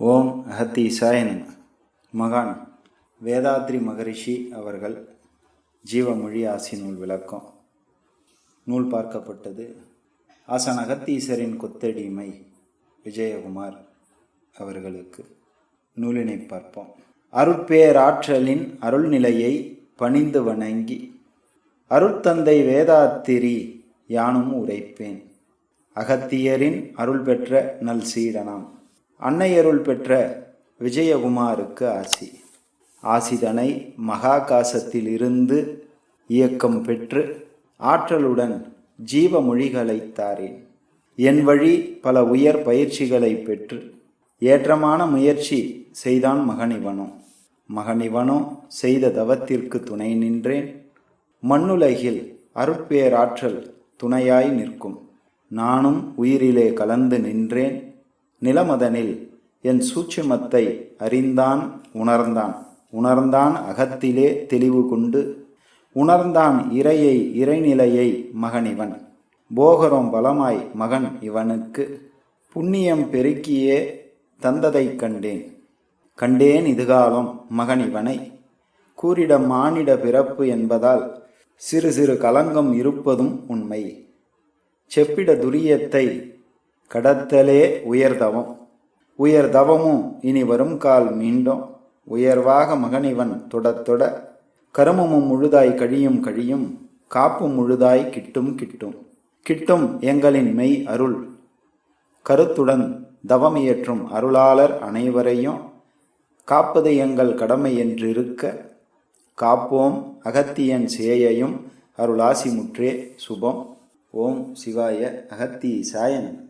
ஓம் அகத்தி நம. மகான் வேதாத்ரி மகரிஷி அவர்கள் ஜீவமொழி ஆசி நூல் விளக்கம். நூல் பார்க்கப்பட்டது. ஆசான் அகத்தீசரின் கொத்தடிமை விஜயகுமார் அவர்களுக்கு. நூலினை பார்ப்போம். அருட்பேராற்றலின் அருள்நிலையை பணிந்து வணங்கி அருட்தந்தை வேதாத்திரி யானும் உரைப்பேன். அகத்தியரின் அருள் பெற்ற நல் சீடனாம் அன்னையருள் பெற்ற விஜயகுமாருக்கு ஆசி. ஆசிதனை மகாகாசத்தில் இருந்து இயக்கம் பெற்று ஆற்றலுடன் ஜீவ மொழிகளை தாரேன். என் வழி பல உயர் பயிற்சிகளை பெற்று ஏற்றமான முயற்சி செய்தான் மகனிவனோ. மகனிவனோ செய்த தவத்திற்கு துணை நின்றேன். மண்ணுலகில் அருட்பேராற்றல் துணையாய் நிற்கும். நானும் உயிரிலே கலந்து நின்றேன். நிலமதனில் என் சூட்சுமத்தை அறிந்தான் உணர்ந்தான். உணர்ந்தான் அகத்திலே தெளிவு கொண்டு உணர்ந்தான் இறையை இறைநிலையை மகன் இவன் போகரம் பலமாய் மகன் இவனுக்கு புண்ணியம் பெருக்கியே தந்ததைக் கண்டேன். கண்டேன் இதுகாலம் மகன் இவனை. கூறிட மானிட பிறப்பு என்பதால் சிறு சிறு கலங்கம் இருப்பதும் உண்மை. செப்பிட துரியத்தை கடத்தலே உயர்தவம். உயர்தவமும் இனி வரும் கால் மீண்டும். உயர்வாக மகனிவன் தொடத்தொட கருமமும் முழுதாய் கழியும் கழியும். காப்பும் முழுதாய் கிட்டும் கிட்டும். கிட்டும் எங்களின் மெய் அருள். கருத்துடன் தவமியற்றும் அருளாளர் அனைவரையும். காப்பது எங்கள் கடமை என்றிருக்க. காப்போம் அகத்தியன் சேயையும். அருளாசி முற்றே சுபம். ஓம் சிவாய அகத்தி சாயன்